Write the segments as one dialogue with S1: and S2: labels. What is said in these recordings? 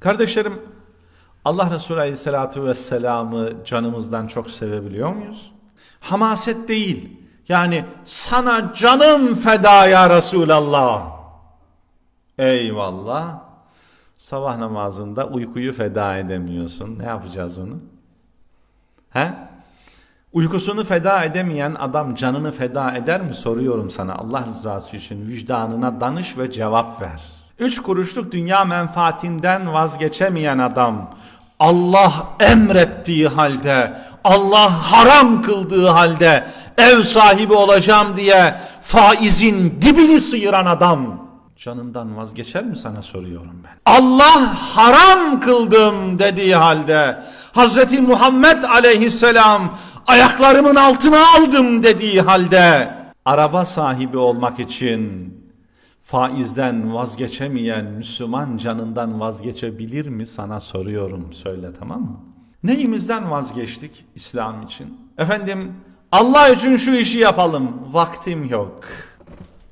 S1: Kardeşlerim Allah Resulü Aleyhisselatü Vesselam'ı canımızdan çok sevebiliyor muyuz? Hamaset değil. Yani sana canım feda ya Resulallah. Eyvallah. Sabah namazında uykuyu feda edemiyorsun. Ne yapacağız onu? He? Uykusunu feda edemeyen adam canını feda eder mi soruyorum sana Allah rızası için vicdanına danış ve cevap ver. Üç kuruşluk dünya menfaatinden vazgeçemeyen adam Allah emrettiği halde Allah haram kıldığı halde ev sahibi olacağım diye faizin dibini sıyıran adam canından vazgeçer mi sana soruyorum ben. Allah haram kıldım dediği halde Hazreti Muhammed aleyhisselam ayaklarımın altına aldım dediği halde araba sahibi olmak için faizden vazgeçemeyen Müslüman canından vazgeçebilir mi sana soruyorum söyle tamam mı? Neyimizden vazgeçtik İslam için? Efendim Allah için şu işi yapalım vaktim yok.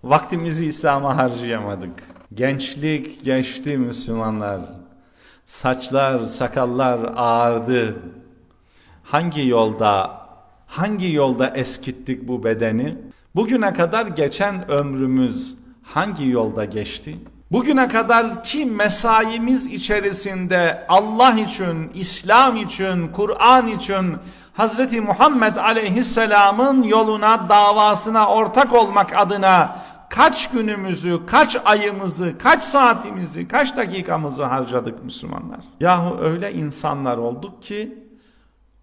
S1: Vaktimizi İslam'a harcayamadık. Gençlik geçti Müslümanlar. Saçlar, sakallar ağardı. Hangi yolda, hangi yolda eskittik bu bedeni? Bugüne kadar geçen ömrümüz hangi yolda geçti? Bugüne kadar ki mesaimiz içerisinde Allah için, İslam için, Kur'an için Hazreti Muhammed Aleyhisselam'ın yoluna, davasına ortak olmak adına kaç günümüzü, kaç ayımızı, kaç saatimizi, kaç dakikamızı harcadık Müslümanlar? Yahu öyle insanlar olduk ki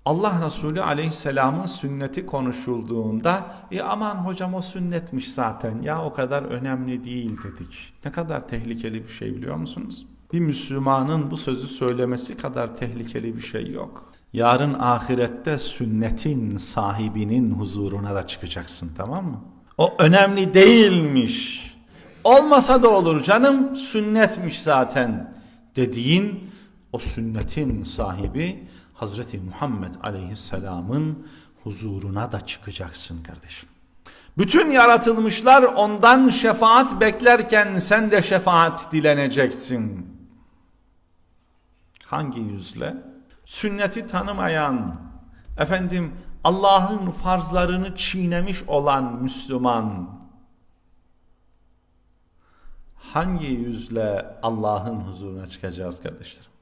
S1: Allah Resulü Aleyhisselam'ın sünneti konuşulduğunda e aman hocam o sünnetmiş zaten ya o kadar önemli değil dedik. Ne kadar tehlikeli bir şey biliyor musunuz? Bir Müslümanın bu sözü söylemesi kadar tehlikeli bir şey yok. Yarın ahirette sünnetin sahibinin huzuruna da çıkacaksın tamam mı? O önemli değilmiş. Olmasa da olur canım sünnetmiş zaten dediğin o sünnetin sahibi Hazreti Muhammed Aleyhisselam'ın huzuruna da çıkacaksın kardeşim. Bütün yaratılmışlar ondan şefaat beklerken sen de şefaat dileneceksin. Hangi yüzle? Sünneti tanımayan, efendim Allah'ın farzlarını çiğnemiş olan Müslüman hangi yüzle Allah'ın huzuruna çıkacağız kardeşlerim?